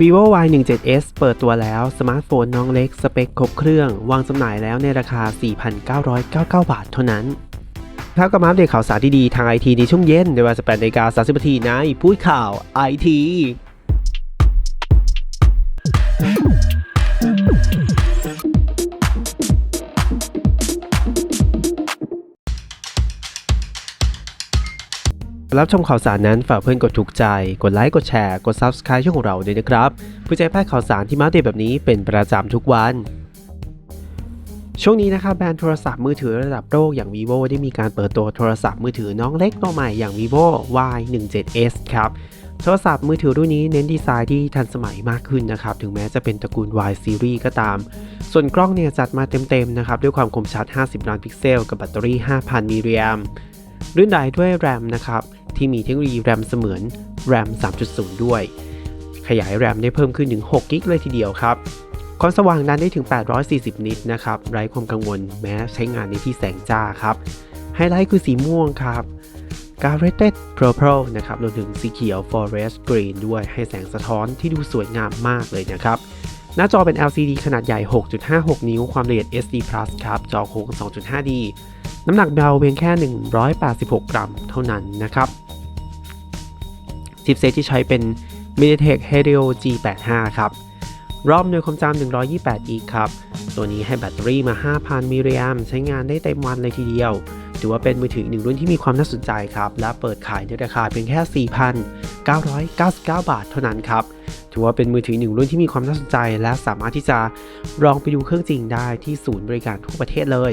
vivo y 1 7 s เปิดตัวแล้วสมาร์ทโฟนน้องเล็กสเปคครบเครื่อง วางจำหน่ายแล้วในราคา 4,999 บาทเท่านั้นครับกับมาอัปเดตข่าวสารดีๆทางไอทีในช่วงเย็นในเวลา18นาฬิกา30นาทีในพูดข่าวไอที รับชมข่าวสารนั้นฝากเพื่อนกดถูกใจ กดไลค์กดแชร์กด Subscribe ช่องของเราด้วยนะครับเพื่อจะให้พลาดข่าวสารที่มาเดตแบบนี้เป็นประจำทุกวันช่วงนี้นะครับแบรนด์โทรศัพท์มือถือระดับโลกอย่าง vivo ได้มีการเปิดตัวโทรศัพท์มือถือน้องเล็กตัวใหม่อย่าง vivo y 1 7 s ครับ โทรศัพท์มือถือรุ่นนี้เน้นดีไซน์ที่ทันสมัยมากขึ้นนะครับ ถึงแม้จะเป็นตระกูล Y series ก็ตาม ส่วนกล้องเนี่ยจัดมาเต็มๆนะครับ ด้วยความคมชัด 50 ล้านพิกเซล กับแบตเตอรี่ 5,000 มิลลิแอมรุ่นใดด้วย RAM นะครับ ที่มีเทคโนโลยี RAM เสมือน RAM 3.0 ด้วย ขยาย RAM ได้เพิ่มขึ้นถึง 6 กิกเลยทีเดียวครับ ความสว่างดันได้ถึง 840 นิตนะครับ ไร้ความกังวลแม้ใช้งานในที่แสงจ้าครับ ไฮไลท์คือสีม่วงครับ g a r r e t t e d Purple นะครับรวมถึงสีเขียว Forest Green ด้วยให้แสงสะท้อนที่ดูสวยงามมากเลยนะครับ หน้าจอเป็น LCD ขนาดใหญ่ 6.56 นิ้ว ความละเอียด SD Plus ครับ จอโค้ง 2.5D น้ำหนักเบาเพียงแค่ 186 กรัมเท่านั้นนะครับ ชิปเซตที่ใช้เป็น MediaTek Helio G85 ครับ รอบหน่วยความจำ128 อีกครับ ตัวนี้ให้แบตเตอรี่มา 5,000มิลลิแอมใช้งานได้เต็มวันเลยทีเดียว ถือว่าเป็นมือถือหนึ่งรุ่นที่มีความน่าสนใจครับ และเปิดขายในราคาเพียงแค่ 4,999 บาทเท่านั้นครับ ถือว่าเป็นมือถือหนึ่งรุ่นที่มีความน่าสนใจ และสามารถที่จะลองไปดูเครื่องจริงได้ที่ศูนย์บริการทั่วประเทศเลย